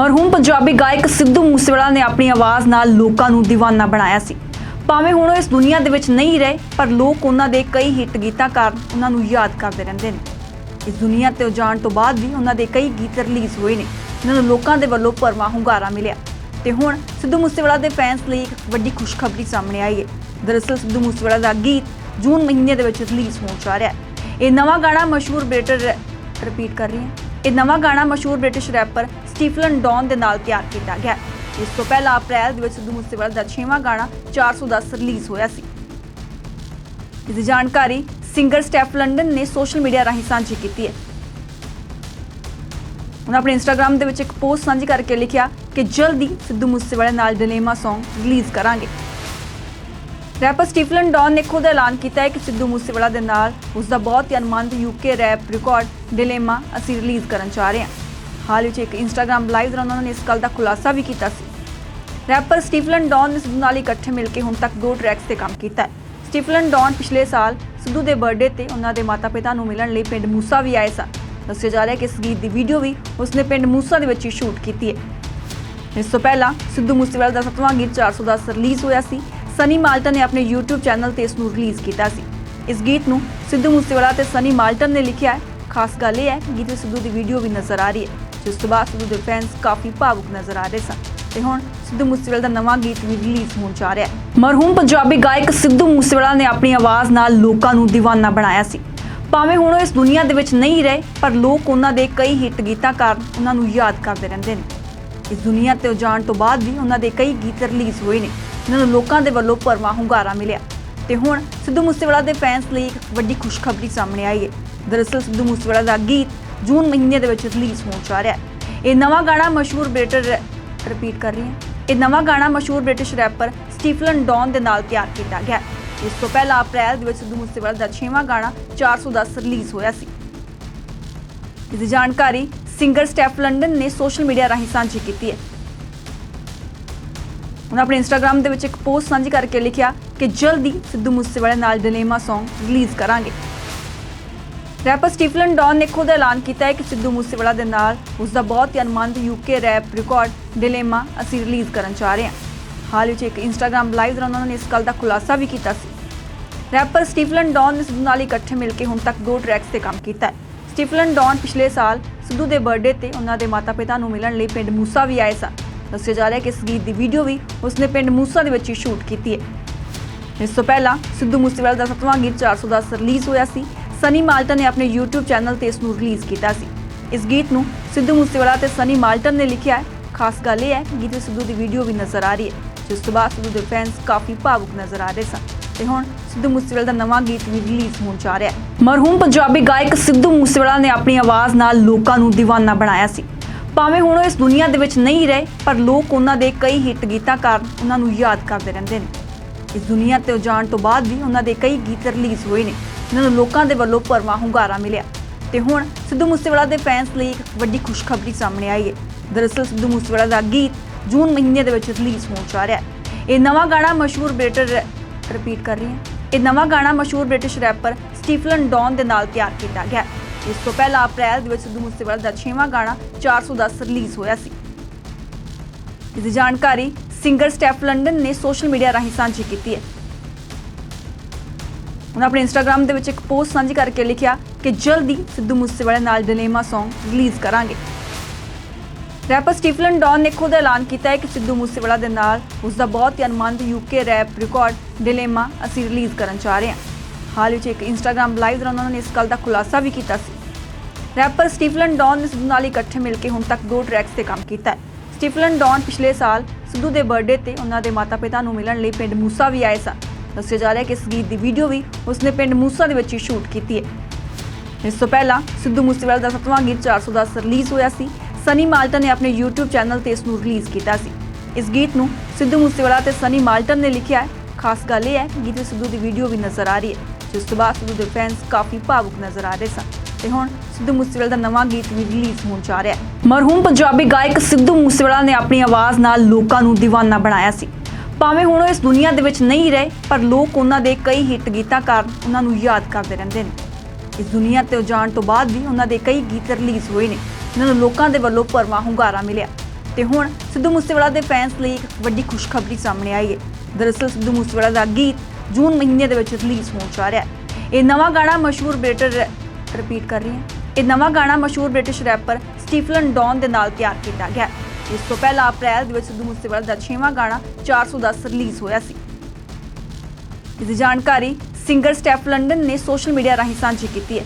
ਮਰਹੂਮ ਪੰਜਾਬੀ ਗਾਇਕ ਸਿੱਧੂ ਮੂਸੇਵਾਲਾ ਨੇ ਆਪਣੀ ਆਵਾਜ਼ ਨਾਲ ਲੋਕਾਂ ਨੂੰ دیਵਾਨਾ ਬਣਾਇਆ ਸੀ। ਭਾਵੇਂ ਹੁਣ ਉਹ ਇਸ ਦੁਨੀਆ ਦੇ ਵਿੱਚ ਨਹੀਂ ਰਹੇ, ਪਰ ਲੋਕ ਉਹਨਾਂ ਦੇ ਕਈ ਹਿੱਟ ਗੀਤਾਂ ਕਾਰਨ ਉਹਨਾਂ ਨੂੰ ਯਾਦ ਕਰਦੇ ਰਹਿੰਦੇ ਨੇ। ਇਸ ਦੁਨੀਆ ਤੇ ਜਾਣ ਤੋਂ ਬਾਅਦ ਵੀ ਉਹਨਾਂ ਦੇ ਕਈ ਗੀਤ ਰਿਲੀਜ਼ ਹੋਏ ਨੇ। ਜਿਨ੍ਹਾਂ ਨੂੰ ਲੋਕਾਂ ਦੇ ਵੱਲੋਂ ਭਰਵਾਂ ਹੁੰਗਾਰਾ ਮਿਲਿਆ। ਤੇ ਹੁਣ ਸਿੱਧੂ ਮੂਸੇਵਾਲਾ ਦੇ ਫੈਨਸ ਲਈ ਇੱਕ ਵੱਡੀ ਖੁਸ਼ਖਬਰੀ ਸਾਹਮਣੇ ਆਈ ਹੈ। ਦਰਅਸਲ ਸਿੱਧੂ ਮੂਸੇਵਾਲਾ ਦਾ ਗੀਤ ਜੂਨ ਮਹੀਨੇ ਦੇ ਵਿੱਚ ਰਿਲੀਜ਼ ਹੋਣ ਜਾ ਰਿਹਾ ਹੈ। ਇਹ ਨਵਾਂ ਗਾਣਾ ਮਸ਼ਹੂਰ ਬ੍ਰਿਟਿਸ਼ ਰਿਪੀਟ ਕਰ ਰਹੀ ਹਾਂ। ਇਹ ਨਵਾਂ ਗਾਣਾ ਮਸ਼ਹੂਰ ਬ੍ਰਿਟਿਸ਼ ਰੈਪਰ ਸਟੀਫਲਨ ਡੌਨ ਦੇ ਨਾਲ ਤਿਆਰ ਕੀਤਾ ਗਿਆ। ਇਸ ਤੋਂ ਪਹਿਲਾਂ ਅਪ੍ਰੈਲ ਦੇ ਵਿੱਚ ਸਿੱਧੂ ਮੂਸੇਵਾਲਾ ਦਾ 6ਵਾਂ ਗਾਣਾ 410 ਰਿਲੀਜ਼ ਹੋਇਆ ਸੀ। ਇਸ ਦੀ ਜਾਣਕਾਰੀ ਸਿੰਗਰ ਸਟੈਫ ਲੰਡਨ ਨੇ ਸੋਸ਼ਲ ਮੀਡੀਆ ਰਾਹੀਂ ਸਾਂਝੀ ਕੀਤੀ ਹੈ। ਉਹਨਾਂ ਆਪਣੇ ਇੰਸਟਾਗ੍ਰam ਦੇ ਵਿੱਚ ਇੱਕ ਪੋਸਟ ਸਾਂਝੀ ਕਰਕੇ ਲਿਖਿਆ ਕਿ ਜਲਦੀ ਸਿੱਧੂ ਮੂਸੇਵਾਲੇ ਨਾਲ ਡਿਲੇਮਾ Song ਰਿਲੀਜ਼ ਕਰਾਂਗੇ। ਰੈਪਰ ਸਟੀਫਲਨ ਡੌਨ ਨੇ ਖੁਦ ਐਲਾਨ ਕੀਤਾ ਹੈ ਕਿ ਸਿੱਧੂ ਮੂਸੇਵਾਲਾ ਦੇ ਨਾਲ ਉਸ ਦਾ ਬਹੁਤ ਹੀ ਅਨਮੰਦ ਯੂਕੇ ਰੈਪ ਰਿਕਾਰਡ ਡਿਲੇਮਾ ਅਸੀਂ ਰਿਲੀਜ਼ ਕਰਨ ਜਾ ਰਹੇ ਹਾਂ। ਹਾਲ ਵਿੱਚ ਇੱਕ ਇੰਸਟਾਗ੍ਰam ਲਾਈਵ ਦੌਰਾਨ ਉਹਨਾਂ ਨੇ ਇਸ ਗੱਲ ਦਾ ਖੁਲਾਸਾ ਵੀ ਕੀਤਾ ਸੀ। ਰੈਪਰ ਸਟੀਫਲਨ ਡੌਨ ਨੇ ਸਿੱਧੂ ਨਾਲ ਇਕੱਠੇ ਮਿਲ ਕੇ ਹੁਣ ਤੱਕ ਦੋ ਟਰੈਕਸ ਤੇ ਕੰਮ ਕੀਤਾ ਹੈ। ਸਟੀਫਲਨ ਡੌਨ ਪਿਛਲੇ ਸਾਲ ਸਿੱਧੂ ਦੇ ਬਰਥਡੇ ਤੇ ਉਹਨਾਂ ਦੇ ਮਾਤਾ-ਪਿਤਾ ਨੂੰ ਮਿਲਣ ਲਈ ਪਿੰਡ ਮੂਸਾ ਵੀ ਆਏ ਸਨ। ਦੱਸਿਆ ਜਾ ਰਿਹਾ ਕਿ ਇਸ ਗੀਤ ਦੀ ਵੀਡੀਓ ਵੀ ਉਸਨੇ ਪਿੰਡ ਮੂਸਾ ਦੇ ਵਿੱਚ ਹੀ ਸ਼ੂਟ ਕੀਤੀ ਹੈ। ਇਸ ਤੋਂ ਪਹਿਲਾਂ ਸਿੱਧੂ ਮੂਸੇਵਾਲਾ ਦਾ ਸੱਤਵਾਂ ਗੀਤ 410 ਰਿਲੀਜ਼ ਹੋਇਆ ਸੀ। ਸਨੀ ਮਾਲਟਨ ਨੇ ਆਪਣੇ YouTube ਚੈਨਲ ਤੇ ਇਸ ਨੂੰ ਰਿਲੀਜ਼ ਕੀਤਾ ਸੀ। ਇਸ ਗੀਤ ਨੂੰ ਸਿੱਧੂ ਮੂਸੇਵਾਲਾ ਤੇ ਸਨੀ ਮਾਲਟਨ ਨੇ ਲਿਖਿਆ ਹੈ। ਖਾਸ ਗੱਲ ਇਹ ਹੈ ਕਿ ਗੀਤ ਵਿੱਚ ਸਿੱਧੂ ਦੀ ਵੀਡੀਓ ਵੀ ਨਜ਼ਰ ਆ ਰਹੀ ਹੈ। ਜਿਸ ਤੋਂ ਬਾਅਦ ਸਿੱਧੂ ਦੇ ਫੈਨਸ ਕਾਫੀ ਭਾਵੁਕ ਨਜ਼ਰ ਆ ਰਹੇ ਸਨ। ਤੇ ਹੁਣ ਸਿੱਧੂ ਮੂਸੇਵਾਲਾ ਦਾ ਨਵਾਂ ਗੀਤ ਵੀ ਰਿਲੀਜ਼ ਹੋਣ ਜਾ ਰਿਹਾ ਹੈ। ਮਰਹੂਮ ਪੰਜਾਬੀ ਗਾਇਕ ਸਿੱਧੂ ਮੂਸੇਵਾਲਾ ਨੇ ਆਪਣੀ ਆਵਾਜ਼ ਨਾਲ ਲੋਕਾਂ ਨੂੰ دیਵਾਨਾ ਬਣਾਇਆ ਸੀ। ਭਾਵੇਂ ਹੁਣ ਉਹ ਇਸ ਦੁਨੀਆ ਦੇ ਵਿੱਚ ਨਹੀਂ ਰਹੇ, ਪਰ ਲੋਕ ਉਹਨਾਂ ਦੇ ਕਈ ਹਿੱਟ ਗੀਤਾਂ ਕਾਰਨ ਉਹਨਾਂ ਨੂੰ ਯਾਦ ਕਰਦੇ ਰਹਿੰਦੇ ਨੇ। ਇਸ ਦੁਨੀਆ ਤੇ ਜਾਣ ਤੋਂ ਬਾਅਦ ਵੀ ਉਹਨਾਂ ਦੇ ਕਈ ਗੀਤ ਰਿਲੀਜ਼ ਹੋਏ ਨੇ, ਜਿਨ੍ਹਾਂ ਨੂੰ ਲੋਕਾਂ ਦੇ ਵੱਲੋਂ ਭਰਵਾਂ ਹੁੰਗਾਰਾ ਮਿਲਿਆ। ਤੇ ਹੁਣ ਸਿੱਧੂ ਮੂਸੇਵਾਲਾ ਦੇ ਫੈਨਸ ਲਈ ਇੱਕ ਵੱਡੀ ਖੁਸ਼ਖਬਰੀ ਸਾਹਮਣੇ ਆਈ ਹੈ। ਦਰਅਸਲ ਸਿੱਧੂ ਮੂਸੇਵਾਲਾ ਦਾ ਗੀਤ ਜੂਨ ਮਹੀਨੇ ਦੇ ਵਿੱਚ ਰਿਲੀਜ਼ ਹੋਣ ਜਾ ਰਿਹਾ ਹੈ। ਇਹ ਨਵਾਂ ਗਾਣਾ ਮਸ਼ਹੂਰ ਬ੍ਰਿਟਿਸ਼ ਰਿਪੀਟ ਕਰ ਰਹੀ ਹਾਂ। ਇਹ ਨਵਾਂ ਗਾਣਾ ਮਸ਼ਹੂਰ ਬ੍ਰਿਟਿਸ਼ ਰੈਪਰ ਸਟੀਫਲਨ ਡੌਨ ਦੇ ਨਾਲ ਤਿਆਰ ਕੀਤਾ ਗਿਆ ਇਸ ਤੋਂ ਪਹਿਲਾਂ ਅਪ੍ਰੈਲ ਦੇ ਵਿੱਚ ਸਿੱਧੂ ਮੂਸੇਵਾਲਾ ਦਾ 6ਵਾਂ ਗਾਣਾ 410 ਰਿਲੀਜ਼ ਹੋਇਆ ਸੀ। ਇਸ ਦੀ ਜਾਣਕਾਰੀ ਸਿੰਗਰ ਸਟੈਫ ਲੰਡਨ ਨੇ ਸੋਸ਼ਲ ਮੀਡੀਆ ਰਾਹੀਂ ਸਾਂਝੀ ਕੀਤੀ ਹੈ। ਉਹਨਾਂ ਆਪਣੇ ਇੰਸਟਾਗ੍ਰam ਦੇ ਵਿੱਚ ਇੱਕ ਪੋਸਟ ਸਾਂਝੀ ਕਰਕੇ ਲਿਖਿਆ ਕਿ ਜਲਦੀ ਸਿੱਧੂ ਮੂਸੇਵਾਲੇ ਨਾਲ ਡਿਲੇਮਾ Song ਰਿਲੀਜ਼ ਕਰਾਂਗੇ। ਰੈਪਰ ਸਟੀਫਲਨ ਡੌਨ ਨੇ ਖੁਦ ਐਲਾਨ ਕੀਤਾ ਹੈ ਕਿ ਸਿੱਧੂ ਮੂਸੇਵਾਲਾ ਦੇ ਨਾਲ ਉਸ ਦਾ ਬਹੁਤ ਹੀ ਅਨਮੰਦ ਯੂਕੇ ਰੈਪ ਰਿਕਾਰਡ ਡਿਲੇਮਾ ਅਸੀਂ ਰਿਲੀਜ਼ ਕਰਨ ਜਾ ਰਹੇ ਹਾਂ। ਹਾਲ ਵਿੱਚ ਇੱਕ ਇੰਸਟਾਗ੍ਰam ਲਾਈਵ ਦੌਰਾਨ ਉਹਨਾਂ ਨੇ ਇਸ ਗੱਲ ਦਾ ਖੁਲਾਸਾ ਵੀ ਕੀਤਾ ਸੀ। ਰੈਪਰ ਸਟੀਫਲਨ ਡੌਨ ਨੇ ਸਿੱਧੂ ਨਾਲ ਇਕੱਠੇ ਮਿਲ ਕੇ ਹੁਣ ਤੱਕ ਦੋ ਟਰੈਕਸ ਤੇ ਕੰਮ ਕੀਤਾ ਹੈ। ਸਟੀਫਲਨ ਡੌਨ ਪਿਛਲੇ ਸਾਲ ਸਿੱਧੂ ਦੇ ਬਰਥਡੇ ਤੇ ਉਹਨਾਂ ਦੇ ਮਾਤਾ-ਪਿਤਾ ਨੂੰ ਮਿਲਣ ਲਈ ਪਿੰਡ ਮੂਸਾ ਵੀ ਆਏ ਸਨ। ਦੱਸਿਆ ਜਾ ਰਿਹਾ ਹੈ ਕਿ ਇਸ ਗੀਤ ਦੀ ਵੀਡੀਓ ਵੀ ਉਸਨੇ ਪਿੰਡ ਮੂਸਾ ਦੇ ਵਿੱਚ ਹੀ ਸ਼ੂਟ ਕੀਤੀ ਹੈ। ਇਸ ਤੋਂ ਪਹਿਲਾਂ ਸਿੱਧੂ ਮੂਸੇਵਾਲਾ ਦਾ ਸੱਤਵਾਂ ਗੀਤ 410 ਰਿਲੀਜ਼ ਹੋਇਆ ਸੀ। ਸਨੀ ਮਾਲਟਨ ਨੇ ਆਪਣੇ YouTube ਚੈਨਲ ਤੇ ਇਸ ਨੂੰ ਰਿਲੀਜ਼ ਕੀਤਾ ਸੀ। ਇਸ ਗੀਤ ਨੂੰ ਸਿੱਧੂ ਮੂਸੇਵਾਲਾ ਤੇ ਸਨੀ ਮਾਲਟਨ ਨੇ ਲਿਖਿਆ ਹੈ। ਖਾਸ ਗੱਲ ਇਹ ਹੈ ਕਿ ਗੀਤ ਵਿੱਚ ਸਿੱਧੂ ਦੀ ਵੀਡੀਓ ਵੀ ਨਜ਼ਰ ਆ ਰਹੀ ਹੈ, ਜਿਸ ਤੋਂ ਬਾਅਦ ਸਿੱਧੂ ਦੇ ਫੈਨਸ ਕਾਫੀ ਭਾਵੁਕ ਨਜ਼ਰ ਆ ਰਹੇ ਸਨ। ਤੇ ਹੁਣ ਸਿੱਧੂ ਮੂਸੇਵਾਲਾ ਦਾ ਨਵਾਂ ਗੀਤ ਵੀ ਰਿਲੀਜ਼ ਹੋਣ ਜਾ ਰਿਹਾ ਹੈ। ਮਰਹੂਮ ਪੰਜਾਬੀ ਗਾਇਕ ਸਿੱਧੂ ਮੂਸੇਵਾਲਾ ਨੇ ਆਪਣੀ ਆਵਾਜ਼ ਨਾਲ ਲੋਕਾਂ ਨੂੰ دیਵਾਨਾ ਬਣਾਇਆ ਸੀ। ਭਾਵੇਂ ਹੁਣ ਉਹ ਇਸ ਦੁਨੀਆ ਦੇ ਵਿੱਚ ਨਹੀਂ ਰਹੇ, ਪਰ ਲੋਕ ਉਹਨਾਂ ਦੇ ਕਈ ਹਿੱਟ ਗੀਤਾਂ ਕਾਰਨ ਉਹਨਾਂ ਨੂੰ ਯਾਦ ਕਰਦੇ ਰਹਿੰਦੇ ਨੇ। ਇਸ ਦੁਨੀਆ ਤੇ ਜਾਣ ਤੋਂ ਬਾਅਦ ਵੀ ਉਹਨਾਂ ਦੇ ਕਈ ਗੀਤ ਰਿਲੀਜ਼ ਹੋਏ ਨੇ। ਜਿਨ੍ਹਾਂ ਨੂੰ ਲੋਕਾਂ ਦੇ ਵੱਲੋਂ ਭਰਵਾਂ ਹੁੰਗਾਰਾ ਮਿਲਿਆ। ਤੇ ਹੁਣ ਸਿੱਧੂ ਮੂਸੇਵਾਲਾ ਦੇ ਫੈਨਸ ਲਈ ਇੱਕ ਵੱਡੀ ਖੁਸ਼ਖਬਰੀ ਸਾਹਮਣੇ ਆਈ ਹੈ। ਦਰਅਸਲ ਸਿੱਧੂ ਮੂਸੇਵਾਲਾ ਦਾ ਗੀਤ ਜੂਨ ਮਹੀਨੇ ਦੇ ਵਿੱਚ ਰਿਲੀਜ਼ ਹੋਣ ਜਾ ਰਿਹਾ ਹੈ। ਇਹ ਨਵਾਂ ਗਾਣਾ ਮਸ਼ਹੂਰ ਬ੍ਰਿਟਿਸ਼ ਰਿਪੀਟ ਕਰ ਰਹੀ ਹਾਂ। ਇਹ ਨਵਾਂ ਗਾਣਾ ਮਸ਼ਹੂਰ ਬ੍ਰਿਟਿਸ਼ ਰੈਪਰ ਸਟੀਫਲਨ ਡੌਨ ਦੇ ਨਾਲ ਤਿਆਰ ਕੀਤਾ ਗਿਆ ਇਸ ਤੋਂ ਪਹਿਲਾਂ ਅਪ੍ਰੈਲ ਦੇ ਵਿੱਚ ਸਿੱਧੂ ਮੂਸੇਵਾਲਾ ਦਾ 6ਵਾਂ ਗਾਣਾ 410 ਰਿਲੀਜ਼ ਹੋਇਆ ਸੀ। ਇਸ ਦੀ ਜਾਣਕਾਰੀ ਸਿੰਗਰ ਸਟੈਫ ਲੰਡਨ ਨੇ ਸੋਸ਼ਲ ਮੀਡੀਆ ਰਾਹੀਂ ਸਾਂਝੀ ਕੀਤੀ ਹੈ। ਉਹਨਾਂ ਆਪਣੇ ਇੰਸਟਾਗ੍ਰam ਦੇ ਵਿੱਚ ਇੱਕ ਪੋਸਟ ਸਾਂਝੀ ਕਰਕੇ ਲਿਖਿਆ ਕਿ ਜਲਦੀ ਸਿੱਧੂ ਮੂਸੇਵਾਲੇ ਨਾਲ ਡਿਲੇਮਾ Song ਰਿਲੀਜ਼ ਕਰਾਂਗੇ। ਰੈਪਰ ਸਟੀਫਲਨ ਡੌਨ ਨੇ ਖੁਦ ਐਲਾਨ ਕੀਤਾ ਹੈ ਕਿ ਸਿੱਧੂ ਮੂਸੇਵਾਲਾ ਦੇ ਨਾਲ ਉਸ ਦਾ ਬਹੁਤ ਹੀ ਅਨਮੰਦ ਯੂਕੇ ਰੈਪ ਰਿਕਾਰਡ ਡਿਲੇਮਾ ਅਸੀਂ ਰਿਲੀਜ਼ ਕਰਨ ਜਾ ਰਹੇ ਹਾਂ। ਹਾਲ ਵਿੱਚ ਇੱਕ ਇੰਸਟਾਗ੍ਰam ਲਾਈਵ ਦੌਰਾਨ ਉਹਨਾਂ ਨੇ ਇਸ ਗੱਲ ਦਾ ਖੁਲਾਸਾ ਵੀ ਕੀਤਾ ਸੀ। ਰੈਪਰ ਸਟੀਫਲਨ ਡੌਨ ਨੇ ਸਿੱਧੂ ਨਾਲ ਇਕੱਠੇ ਮਿਲ ਕੇ ਹੁਣ ਤੱਕ ਦੋ ਟਰੈਕਸ ਤੇ ਕੰਮ ਕੀਤਾ ਹੈ। ਸਟੀਫਲਨ ਡੌਨ ਪਿਛਲੇ ਸਾਲ ਸਿੱਧੂ ਦੇ ਬਰਥਡੇ ਤੇ ਉਹਨਾਂ ਦੇ ਮਾਤਾ-ਪਿਤਾ ਨੂੰ ਮਿਲਣ ਲਈ ਪਿੰਡ ਮੂਸਾ ਵੀ ਆਏ ਸਨ। ਦੱਸਿਆ ਜਾ ਰਿਹਾ ਕਿ ਇਸ ਗੀਤ ਦੀ ਵੀਡੀਓ ਵੀ ਉਸਨੇ ਪਿੰਡ ਮੂਸਾ ਦੇ ਵਿੱਚ ਹੀ ਸ਼ੂਟ ਕੀਤੀ ਹੈ। ਇਸ ਤੋਂ ਪਹਿਲਾਂ ਸਿੱਧੂ ਮੂਸੇਵਾਲਾ ਦਾ ਸੱਤਵਾਂ ਗੀਤ 410 ਰਿਲੀਜ਼ ਹੋਇਆ ਸੀ। ਸਨੀ ਮਾਲਟਨ ਨੇ ਆਪਣੇ YouTube ਚੈਨਲ ਤੇ ਇਸ ਨੂੰ ਰਿਲੀਜ਼ ਕੀਤਾ ਸੀ। ਇਸ ਗੀਤ ਨੂੰ ਸਿੱਧੂ ਮੂਸੇਵਾਲਾ ਤੇ ਸਨੀ ਮਾਲਟਨ ਨੇ ਲਿਖਿਆ ਹੈ। ਖਾਸ ਗੱਲ ਇਹ ਹੈ ਕਿ ਗੀਤ ਸਿੱਧੂ ਦੀ ਵੀਡੀਓ ਵੀ ਨਜ਼ਰ ਆ ਰਹੀ ਹੈ, ਜਿਸ ਤੋਂ ਬਾਅਦ ਸਿੱਧੂ ਦੇ ਫੈਨਸ ਕਾਫੀ ਭਾਵੁਕ ਨਜ਼ਰ ਆ ਰਹੇ ਸਨ ਤੇ ਹੁਣ ਸਿੱਧੂ ਮੂਸੇਵਾਲਾ ਦਾ ਨਵਾਂ ਗੀਤ ਵੀ ਰਿਲੀਜ਼ ਹੋਣ ਜਾ ਰਿਹਾ ਹੈ। ਮਰਹੂਮ ਪੰਜਾਬੀ ਗਾਇਕ ਸਿੱਧੂ ਮੂਸੇਵਾਲਾ ਨੇ ਆਪਣੀ ਆਵਾਜ਼ ਨਾਲ ਲੋਕਾਂ ਨੂੰ دیਵਾਨਾ ਬਣਾਇਆ ਸੀ। ਭਾਵੇਂ ਹੁਣ ਉਹ ਇਸ ਦੁਨੀਆ ਦੇ ਵਿੱਚ ਨਹੀਂ ਰਹੇ, ਪਰ ਲੋਕ ਉਹਨਾਂ ਦੇ ਕਈ ਹਿੱਟ ਗੀਤਾਂ ਕਾਰਨ ਉਹਨਾਂ ਨੂੰ ਯਾਦ ਕਰਦੇ ਰਹਿੰਦੇ ਨੇ। ਇਸ ਦੁਨੀਆ ਤੇ ਜਾਣ ਤੋਂ ਬਾਅਦ ਵੀ ਉਹਨਾਂ ਦੇ ਕਈ ਗੀਤ ਰਿਲੀਜ਼ ਹੋਏ ਨੇ, ਜਿਨ੍ਹਾਂ ਨੂੰ ਲੋਕਾਂ ਦੇ ਵੱਲੋਂ ਭਰਵਾਂ ਹੁੰਗਾਰਾ ਮਿਲਿਆ। ਤੇ ਹੁਣ ਸਿੱਧੂ ਮੂਸੇਵਾਲਾ ਦੇ ਫੈਨਸ ਲਈ ਇੱਕ ਵੱਡੀ ਖੁਸ਼ਖਬਰੀ ਸਾਹਮਣੇ ਆਈ ਹੈ। ਦਰਅਸਲ ਸਿੱਧੂ ਮੂਸੇਵਾਲਾ ਦਾ ਗੀਤ ਜੂਨ ਮਹੀਨੇ ਦੇ ਵਿੱਚ ਰਿਲੀਜ਼ ਹੋਣ ਜਾ ਰਿਹਾ ਹੈ। ਇਹ ਨਵਾਂ ਗਾਣਾ ਮਸ਼ਹੂਰ ਬ੍ਰਿਟਿਸ਼ ਰਿਪੀਟ ਕਰ ਰਹੀ ਹਾਂ। ਇਹ ਨਵਾਂ ਗਾਣਾ ਮਸ਼ਹੂਰ ਬ੍ਰਿਟਿਸ਼ ਰੈਪਰ ਸਟੀਫਲਨ ਡੌਨ ਦੇ ਨਾਲ ਤਿਆਰ ਕੀਤਾ ਗਿਆ ਹੈ। ਇਸ ਤੋਂ ਪਹਿਲਾਂ ਅਪ੍ਰੈਲ ਦੇ ਵਿੱਚ ਸਿੱਧੂ ਮੂਸੇਵਾਲਾ ਦਾ 6ਵਾਂ ਗਾਣਾ 410 ਰਿਲੀਜ਼ ਹੋਇਆ ਸੀ। ਇਸ ਦੀ ਜਾਣਕਾਰੀ ਸਿੰਗਰ ਸਟੈਫ ਲੰਡਨ ਨੇ ਸੋਸ਼ਲ ਮੀਡੀਆ ਰਾਹੀਂ ਸਾਂਝੀ ਕੀਤੀ ਹੈ।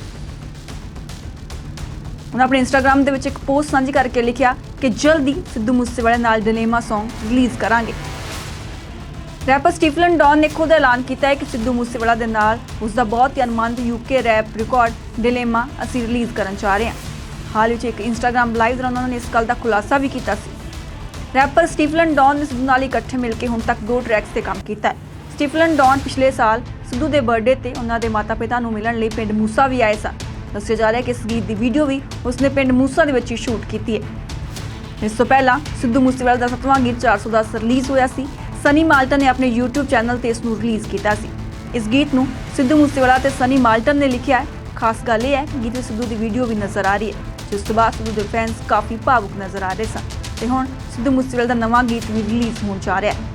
ਉਹਨਾਂ ਆਪਣੇ ਇੰਸਟਾਗ੍ਰam ਦੇ ਵਿੱਚ ਇੱਕ ਪੋਸਟ ਸਾਂਝੀ ਕਰਕੇ ਲਿਖਿਆ ਕਿ ਜਲਦੀ ਸਿੱਧੂ ਮੂਸੇਵਾਲੇ ਨਾਲ ਡਿਲੇਮਾ Song ਰਿਲੀਜ਼ ਕਰਾਂਗੇ। ਰੈਪਰ ਸਟੀਫਲਨ ਡੌਨ ਨੇ ਖੁਦ ਐਲਾਨ ਕੀਤਾ ਹੈ ਕਿ ਸਿੱਧੂ ਮੂਸੇਵਾਲਾ ਦੇ ਨਾਲ ਉਸ ਦਾ ਬਹੁਤ ਹੀ ਅਨਮੰਦ ਯੂਕੇ ਰੈਪ ਰਿਕਾਰਡ ਡਿਲੇਮਾ ਅਸੀਂ ਰਿਲੀਜ਼ ਕਰਨ ਜਾ ਰਹੇ ਹਾਂ। ਹਾਲ ਵਿੱਚ ਇੱਕ ਇੰਸਟਾਗ੍ਰam ਲਾਈਵ ਦੌਰਾਨ ਉਹਨਾਂ ਨੇ ਇਸ ਗੱਲ ਦਾ ਖੁਲਾਸਾ ਵੀ ਕੀਤਾ ਸੀ। ਰੈਪਰ ਸਟੀਫਲਨ ਡੌਨ ਨੇ ਸਿੱਧੂ ਨਾਲ ਇਕੱਠੇ ਮਿਲ ਕੇ ਹੁਣ ਤੱਕ ਦੋ ਟਰੈਕਸ ਤੇ ਕੰਮ ਕੀਤਾ ਹੈ। ਸਟੀਫਲਨ ਡੌਨ ਪਿਛਲੇ ਸਾਲ ਸਿੱਧੂ ਦੇ ਬਰਥਡੇ ਤੇ ਉਹਨਾਂ ਦੇ ਮਾਤਾ-ਪਿਤਾ ਨੂੰ ਮਿਲਣ ਲਈ ਪਿੰਡ ਮੂਸਾ ਵੀ ਆਏ ਸਨ। ਦੱਸਿਆ ਜਾ ਰਿਹਾ ਕਿ ਇਸ ਗੀਤ ਦੀ ਵੀਡੀਓ ਵੀ ਉਸਨੇ ਪਿੰਡ ਮੂਸਾ ਦੇ ਵਿੱਚ ਹੀ ਸ਼ੂਟ ਕੀਤੀ ਹੈ। ਇਸ ਤੋਂ ਪਹਿਲਾਂ ਸਿੱਧੂ ਮੂਸੇਵਾਲਾ ਦਾ ਸੱਤਵਾਂ ਗੀਤ 410 ਰਿਲੀਜ਼ ਹੋਇਆ ਸੀ। ਸਨੀ ਮਾਲਟਨ ਨੇ ਆਪਣੇ YouTube ਚੈਨਲ ਤੇ ਇਸ ਨੂੰ ਰਿਲੀਜ਼ ਕੀਤਾ ਸੀ। ਇਸ ਗੀਤ ਨੂੰ ਸਿੱਧੂ ਮੂਸੇਵਾਲਾ ਤੇ ਸਨੀ ਮਾਲਟਨ ਨੇ ਲਿਖਿਆ ਹੈ। ਖਾਸ ਗੱਲ ਇਹ ਹੈ ਕਿ ਗੀਤ ਸਿੱਧੂ ਦੀ ਵੀਡੀਓ ਵੀ ਨਜ਼ਰ ਆ ਰਹੀ ਹੈ। ਜਿਸ ਤੋਂ ਬਾਅਦ ਸਿੱਧੂ ਦੇ ਫੈਨਸ ਕਾਫੀ ਭਾਵੁਕ ਨਜ਼ਰ ਆ ਰਹੇ ਸਨ। ਤੇ ਹੁਣ ਸਿੱਧੂ ਮੂਸੇਵਾਲਾ ਦਾ ਨਵਾਂ ਗੀਤ ਵੀ ਰਿਲੀਜ਼ ਹੋਣ ਜਾ ਰਿਹਾ ਹੈ।